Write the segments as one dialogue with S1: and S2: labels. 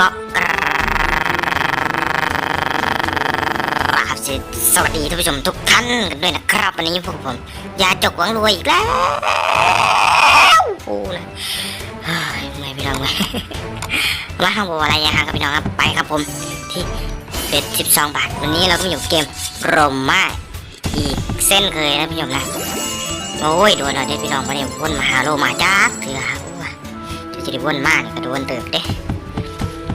S1: ก็กราบสวัสดีท่านผู้ชมทุกท่านกันด้วยนะครับ วันนี้พวกผมยาจกหวังรวยอีกแล้วโอ้นะเฮ้ยไม่พี่น้องเลยมาห้างบัวอะไรยาครับพี่น้องครับไปครับผมที่เบ็ด12บสองบาท วันนี้เราก็อยู่เกมโรม่าอีกเส้นเคยนะพี่ชมนะโอ้ยโดนเราเด็ดพี่น้องมาเนี่ยวนมาหาโลมาจักเถื่อโอ้ยจะได้วนมากก็โดนเติบเด้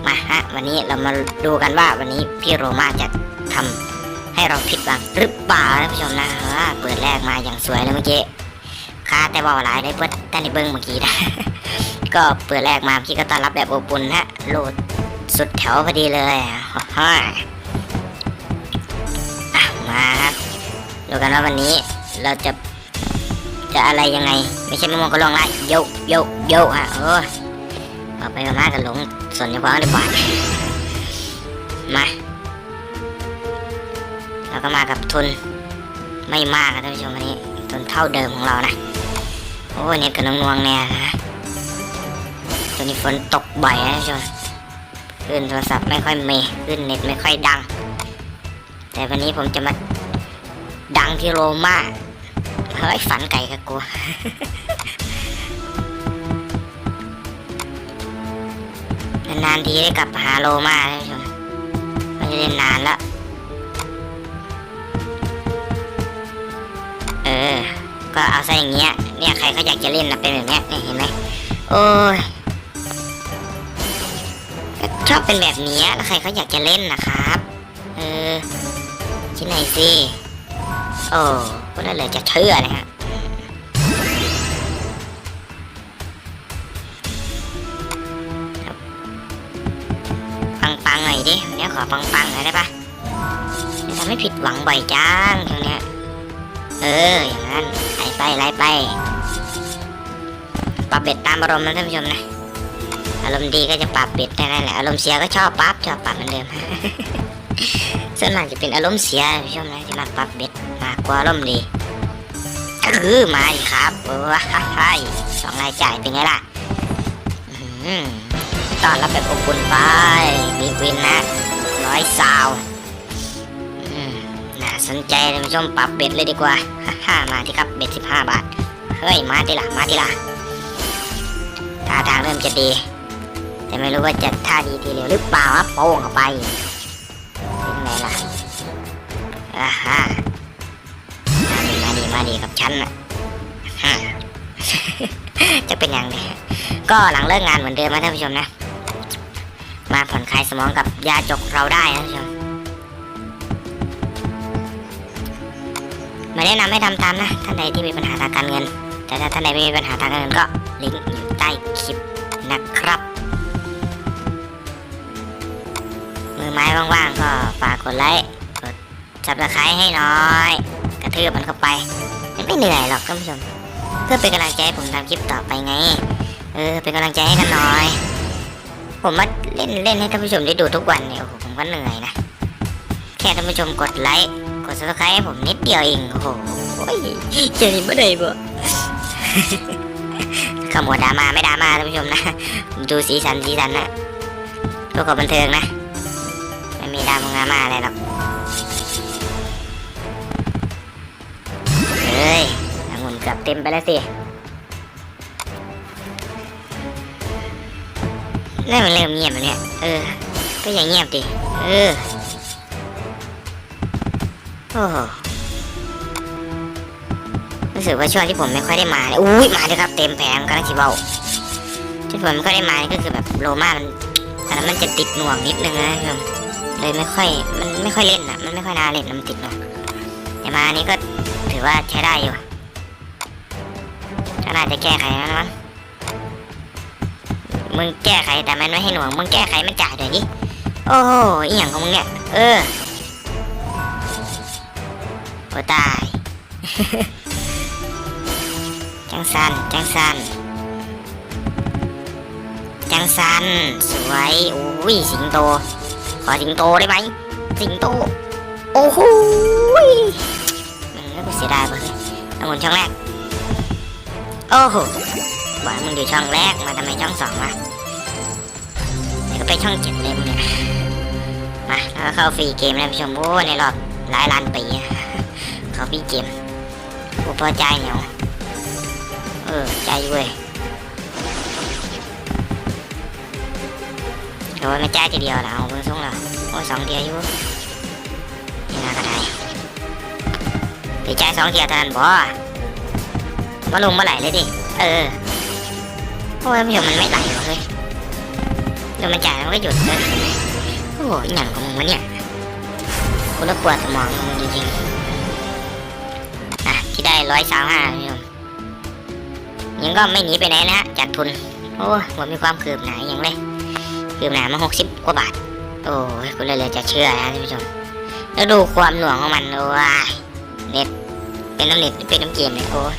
S1: มาฮะวันนี้เรามาดูกันว่าวันนี้พี่โรมาจะทำให้เราผิดหวังหรือเปล่านะผู้ชมนะเปิดแรกมาอย่างสวยเลยเมื่อกี้คาแต่บอกหลายได้เปิดท่านในเบิ้งเมื่อกี้นะก็เปิดแรกมาพี่ก็ต้อนรับแบบอบอุ่นนะโหลดสุดแถวพอดีเลยฮ่ามาครับดูกันว่าวันนี้เราจะจะอะไรยังไง ไม่ใช่มะม่วงก็ลองละโยกโยกโยกฮะเอ อเอาไปมากันหลงส่วนเฉพาะดีกว่ามาเราก็มากับทุนไม่มากนะท่านผู้ชมวันนี้ทุนเท่าเดิมของเรานะโอ้เน็ตกับน้องนวงเนี่ยนะตัวนี้ฝนตกบ่อยนะท่านผู้ชมขึ้นโทรศัพท์ไม่ค่อยเมีขึ้นเน็ตไม่ค่อยดัง แต่วันนี้ผมจะมาดังที่โรม่าเฮ้ยฝันไก่กับกู นานๆทีได้กลับหาโลมาท่านผู้ชมไม่ได้เล่นนานแล้วเออ ก็เอาซะอย่างเงี้ย เนี่ยใครเขาอยากจะเล่นนะเป็นแบบเนี้ยเนี่ยเห็นไหมโอ้ยก็ชอบเป็นแบบนี้แล้วใครเขาอยากจะเล่นนะครับ เออที่ไหนสิ โอ้ก็เลยจะเชื่อนะฮะ อปังๆหน่อยได้ปะจะทำให้ผิดหวังบ่อยจังช่วงเนี้ย เออ อย่างนั้นไล่ไปไล่ไปปรับเบ็ดตามอารมณ์นะท่านผู้ชมนะ อารมณ์ดีก็จะปรับเบ็ดได้นั่นแหละ อารมณ์เสียก็ชอบปรับชอบปรับเหมือนเดิมส่วนมากจะเป็นอารมณ์เสียท่านผู้ชมนะที่มาปรับเบ็ดมากกว่าอารมณ์ดีก็คือมาดิครับว้ายสองรายจ่ายเป็นไงล่ะตอนรับแบบอบอุ่นไปมีวินนะ ร้อยซาวน่าสนใจท่านผู้ชมปรับเบ็ดเลยดีกว่าฮ่ามาที่ครับเบ็ดสิบห้าบาท เฮ้ย มาทีละมาทีละท่าทางเริ่มจะดี แต่ไม่รู้ว่าจะท่าดีทีเดียวหรือเปล่าครับโป้งเข้าไปเป็นไงล่ะอ่าฮะมาดีมาดีมาดีกับฉันน่ะฮะจะเป็นยังไงก็หลังเลิกงานเหมือนเดิมนะท่านผู้ชมนะ มาผ่อนคลายสมองกับยาจกเราได้นะท่านผู้ชมไม่แนะนำให้ทำตามนะ ท่านใดที่มีปัญหาทางการเงิน แต่ถ้าท่านใดไม่มีปัญหาทางการเงินก็ลิงก์อยู่ใต้คลิปนะครับ มือไม้ว่างๆก็ฝากกดไลค์กดซับสไครต์ให้น้อย กระทืบมันเข้าไปมันไม่เหนื่อยหรอกท่านผู้ชม เพื่อเป็นกำลังใจให้ผมทำคลิปต่อไปไง เออเป็นกำลังใจให้กันหน่อย ผมมาเล่นเล่นให้ท่านผู้ชมได้ดูทุกวันเนี่ยผมก็เหนื่อยนะ แค่ท่านผู้ชมกดไลค์กดซับสไครต์ให้ผมนิดเดียวเองโอ้โหเจอนี่ไม่ได้บ่ขโมยดามาไม่ดามาท่านผู้ชมนะดูสีสันสีสันนะเพื่อความบันเทิงนะ ไม่มีดาม่ามาอะไรหรอกเฮ้ยองุ่นเกือบเต็มไปแล้วสิ นี่มเริ่มเงียบแล้วเนี่ย เออ ก็อย่างเงียบดิ เออ โอ้โหรู้สึกว่าช่วงที่ผมไม่ค่อยได้มาเนี่ยอุ้ยมาเลยครับเต็มแผงกำลังชิเบาที่ผมไม่ค่อยได้มานี่ก็คือแบบโลมามันอันนั้นมันจะติดหน่วงนิดนึงนะท่านผู้ชมเลยไม่ค่อยมันไม่ค่อยเล่นอะ มันไม่ค่อยน่าเล่นนะมันติดหน่วงแต่มานี่ก็ถือว่าใช้ได้อยู่ก็น่าจะแก้ไขแล้วมั้ง มึงแก้ไขแต่มันไม่ให้หน่วงมึงแก้ไขมันจ่ายหน่อยดิโอ้โหอีหยังของมึงเนี่ย เออโอ้ตายจังสันจังสันจังสันสวยโอ้ยสิงโต ขอสิงโตได้ไหมสิงโต โอ้โหมันกูเสียดายไปเลยเอาหมุนช่องแรก โอ้โห บอกให้มึงอยู่ช่องแรกมาทำไมช่องสองวะเดี๋ยวก็ไปช่องเจ็ดเลยมึงเนี่ยมาแล้วก็เข้าฟรีเกมแล้วชมโอ้ในรอบหลายล้านปีเขาฟรีเกมกูพอใจเหนียวเออใจเว้ยโอ้ยไม่ใจทีเดียวนะเอาเพิ่งส่งเหรอโอ้ยสองเดียวอยู่นี่น่าก็ได้ไปจ่ายสองเดียวเท่านั้นบ่มาลงเมื่อไหร่เลยดิเออ โอ้ยผู้ชมมันไม่ไหลวะเฮ้ยเดี๋ยวมันจ่ายมันก็หยุดเลยโอ้โหอย่างของมึงวะเนี่ยกูระปวดสมองของมึงจริงๆอะที่ได้ร้อยสามห้าพี่ชมยังก็ไม่หนีไปไหนนะฮะจัดทุน โอ้ยผมมีความคืบหนาอย่างเลยคืบหนามาหกสิบกว่าบาท โอ้ยกูเลยเลยจะเชื่อนะท่านผู้ชมแล้วดูความหน่วงของมันโอ้ยเน็ตเป็นน้ำเน็ตเป็นน้ำเกมเลยโอ้ย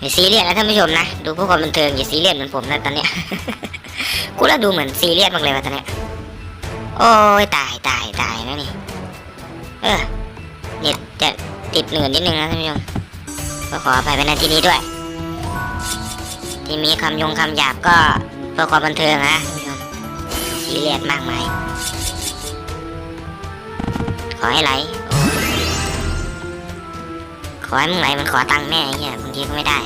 S1: อย่าซีเรียสนะท่านผู้ชมนะ ดูเพื่อความบันเทิงอย่าซีเรียสเหมือนผมนะตอนเนี้ยกูแล้วดูเหมือนซีเรียสมากเลยวะตอนเนี้ยโอ้ยตายตายตายนะนี่เออเน็ตจะติดเหนื่อยนิดนึงนะท่านผู้ชมก็ขออภัยไปในที่นี้ด้วย ที่มีคำยงคำหยาบก็เพื่อความบันเทิงนะท่านผู้ชมซีเรียสมากมายขอให้ไหล ขอให้มึงไหลมันขอตังค์แม่ไอ้เหี้ยบางทีก็ไม่ได้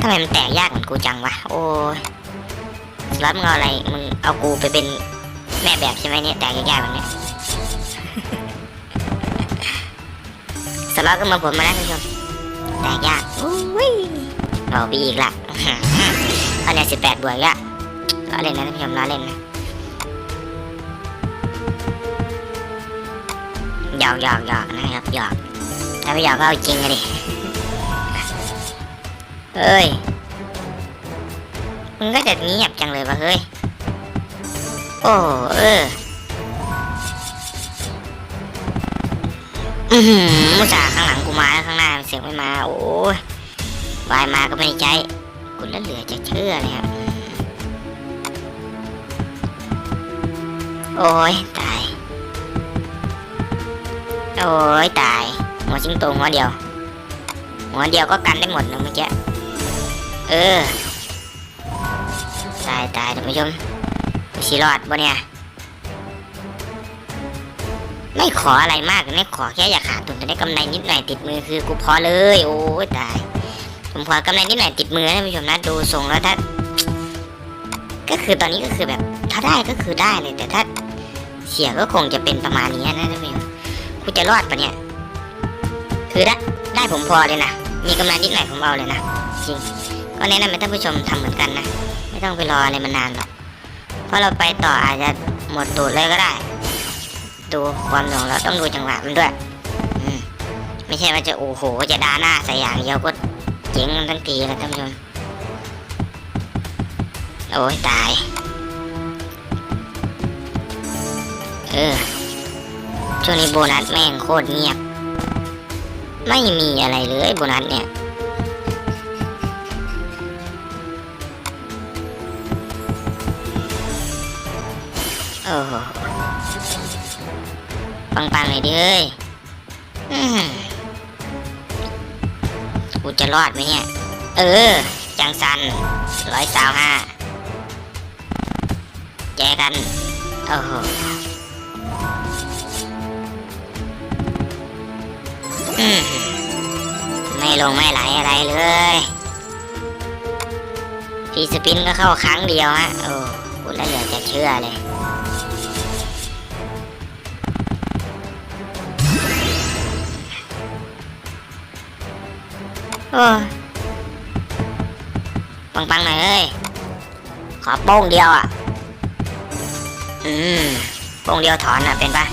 S1: ทำไมมันแตกยากเหมือนกูจังวะโอ้ยสล็อตมึงเอาอะไรมึงเอากูไปเป็นแม่แบบใช่ไหมเนี่ยแตกยากๆแบบเนี้ยสล็อตก็มาผลมาแล้วท่านผู้ชมแตกยากอุ้ยเอาไปอีกละตอนนี้สิบแปดบวกละล้อเล่นนะท่านผู้ชมล้อเล่นนะ หยอกหยอกหยอกนะครับหยอกถ้าไม่หยอกก็เอาจริงอะดิเอ้ยมึงก็จะเงียบจังเลยวะเฮ้ยโอ้เอออือหือมุจ่าข้างหลังกูมาแล้วข้างหน้าเสียงไม่มา โอ้ยวายมาก็ไม่ได้ใจกูแล้วเหลือจะเชื่อเลยครับโอ้ยตาย โอ้ยตาย หัวชิงโตหัวเดียว หัวเดียวก็กันได้หมดนะเมื่อกี้เออ ตายตายท่านผู้ชมสิรอดบ่เนี่ย ไม่ขออะไรมากไม่ขอแค่อย่าขาดทุนจะได้กำไรนิดหน่อยติดมือคือกูพอเลย โอ้ยตาย ผมขอกำไรนิดหน่อยติดมือนะท่านผู้ชมนะดูทรงแล้วถ้าก็คือตอนนี้ก็คือแบบ ถ้าได้ก็คือได้เลยแต่ถ้าเสียก็คงจะเป็นประมาณนี้นะท่านผู้ชม กูจะรอดปะเนี่ย คือได้ได้ผมพอเลยนะ มีกำไรนิดหน่อยผมเอาเลยนะ จริง ก็แนะนำให้ท่านผู้ชมทำเหมือนกันนะ ไม่ต้องไปรออะไรมันานหรอก เพราะเราไปต่ออาจจะหมดตูดเลยก็ได้ ดูความหน่วงเราต้องดูจังหวะมันด้วย อืม ไม่ใช่ว่าจะโอ้โหจะด่าหน้าใส่อย่างเดียวก็เจ๊งทั้งทีนะท่านผู้ชม โอ้ยตาย เออ ช่วงนี้โบนัสแม่งโคตรเงียบ ไม่มีอะไรเลยโบนัสเนี่ยโอ้ปังๆเลยดิเฮ้ยอือกูจะรอดไหมเนี่ย เออ จังสันร้อยสาวห้าแจกัน โอ้โห ไม่ลงไม่ไหลอะไรเลยทีสปินก็เข้าครั้งเดียวฮะ โอ้กูแล้วเหลือจะเชื่อเลยโอ้ปังๆหน่อยเอ้ย ขอโป้งเดียวอะ อืม โป้งเดียวถอนอะเป็นปะ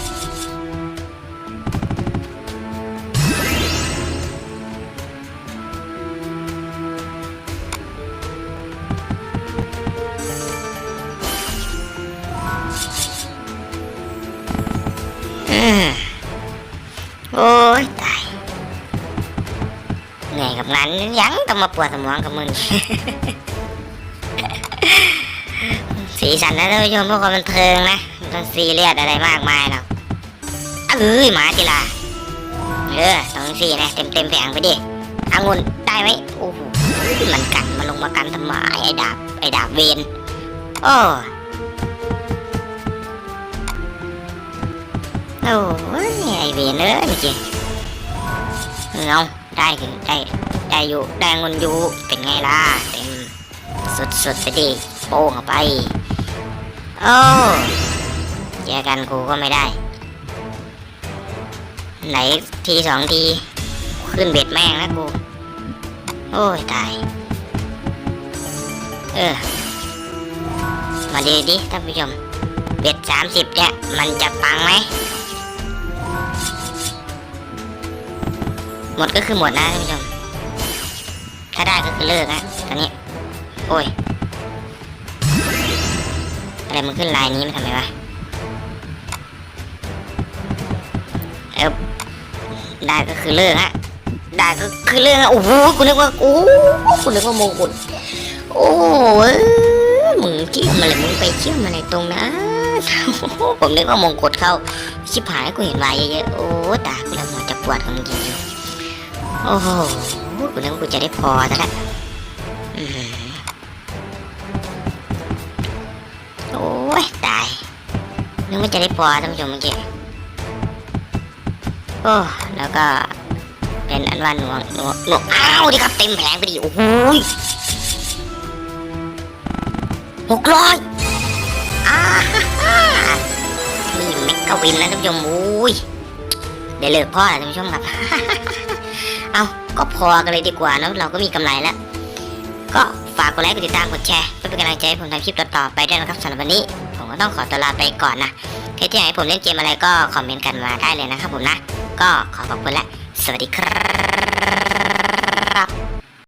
S1: หนื่อยกับงานยังต้องมาปวดสมองกับมึง สีสันนะท่านผู้ชมพวกความบันเทิงนะม่ต้องซีเรียสอะไรมากมายหรอกเอ้ยหมาจิลาเออสองสี่นะเต็มเต็มแผงไปดิอางุ่นได้ไหมโอ้โหมันกันมาลงมากันทำไมไอ้ดาบไอ้ดาบเวนโอ้โอ้ยไอ้เวนเอ้ยจริงเอาได้คือได้ ได้อยู่ได้เงินอยู่เป็นไงล่ะเต็มสุดๆไปดิโป้งเข้าไป โอ้เจอกันกูก็ไม่ได้ ไหนทีสองที ขึ้นเบ็ดแม่งแล้วกู โอ้ยตาย เออ มาดีดิท่านผู้ชม เบ็ดสามสิบเนี่ยมันจะปังไหมหมดก็คือหมดนะท่านผู้ชม เลิกนะตอนนี้ โอ้ย อะไรมันขึ้นลายนี้มันทำไมวะ เออได้ก็คือเลิกฮะได้ก็คือเรื่อะโอ้โหกูนึกว่าโอ้กูนึกว่ามงกุฎโอ้ยมึงเที่ยวมาเลยมึงไปเที่ยวมาในตรงนั้นผมนึกว่ามงกุฎเข้าชิบหายกูเห็นวายเยอะๆโอ้ตากูแล้วมันจะปวดของมึงจริงๆโอ้โหกูนึกว่ากูจะได้พอแล้ว อื้อหือโอ้ย ตายนึกว่าจะได้พอท่านผู้ชมเมื่อกี้โอ้แล้วก็เป็นอันว่าหนวงหนวงหนวงอ้าวดิครับเต็มแผงไปดิโอ้โหยหกร้อยอ้านี่เมกะวินนะท่านผู้ชมโอ้ยเดี๋ยวเลิกพ่อแล้วท่านผู้ชมครับ เอาก็พอกันเลยดีกว่าเนะเราก็มีกำไรแล้ว ก็ฝากกดไลค์กดติดตามกดแชร์เพื่อเป็นกำลังใจให้ผมทำคลิปต่อๆไปด้วยนะครับสำหรับวันนี้ ผมก็ต้องขอตัวลาไปก่อนนะใครที่อยากให้ผมเล่นเกมอะไรก็คอมเมนต์กันมาได้เลยนะครับผมนะ ก็ขอขอบคุณและ สวัสดีครับ